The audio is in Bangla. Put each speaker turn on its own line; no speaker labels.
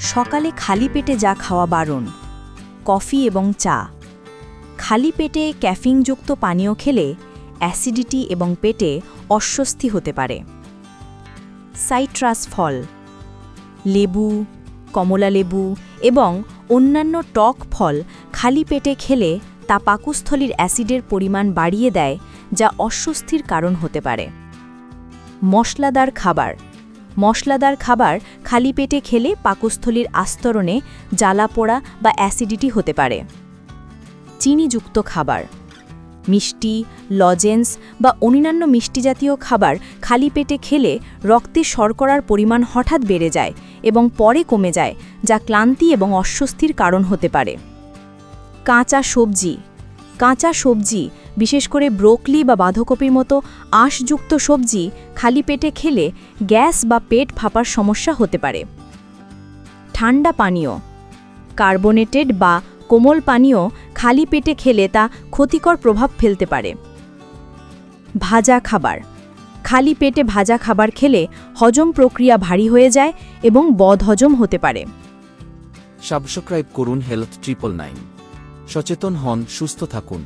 সকালে খালি পেটে যা খাওয়া বারণ, কফি এবং চা। খালি পেটে ক্যাফিনযুক্ত পানীয় খেলে অ্যাসিডিটি এবং পেটে অস্বস্তি হতে পারে। সাইট্রাস ফল, লেবু, কমলা লেবু এবং অন্যান্য টক ফল খালি পেটে খেলে তা পাকস্থলীর অ্যাসিডের পরিমাণ বাড়িয়ে দেয়, যা অস্বস্তির কারণ হতে পারে। মশলাদার খাবার মশলাদার খাবার খালি পেটে খেলে পাকস্থলীর আস্তরণে জ্বালা পোড়া বা অ্যাসিডিটি হতে পারে। চিনিযুক্ত খাবার, মিষ্টি, লজেন্স বা অন্যান্য মিষ্টি জাতীয় খাবার খালি পেটে খেলে রক্তে শর্করার পরিমাণ হঠাৎ বেড়ে যায় এবং পরে কমে যায়, যা ক্লান্তি এবং অস্বস্তির কারণ হতে পারে। কাঁচা সবজি কাঁচা সবজি বিশেষ করে ব্রোকলি বা বাঁধাকপির মতো আঁশযুক্ত সবজি খালি পেটে খেলে গ্যাস বা পেট ফাঁপার সমস্যা হতে পারে। ঠান্ডা পানীয়, কার্বোনেটেড বা কোমল পানীয় খালি পেটে খেলে তা ক্ষতিকর প্রভাব ফেলতে পারে। ভাজা খাবার, খালি পেটে ভাজা খাবার খেলে হজম প্রক্রিয়া ভারী হয়ে যায় এবং বদহজম হতে পারে।
সাবস্ক্রাইব করুন হেলথ ট্রিপল নাইন। সচেতন হন, সুস্থ থাকুন।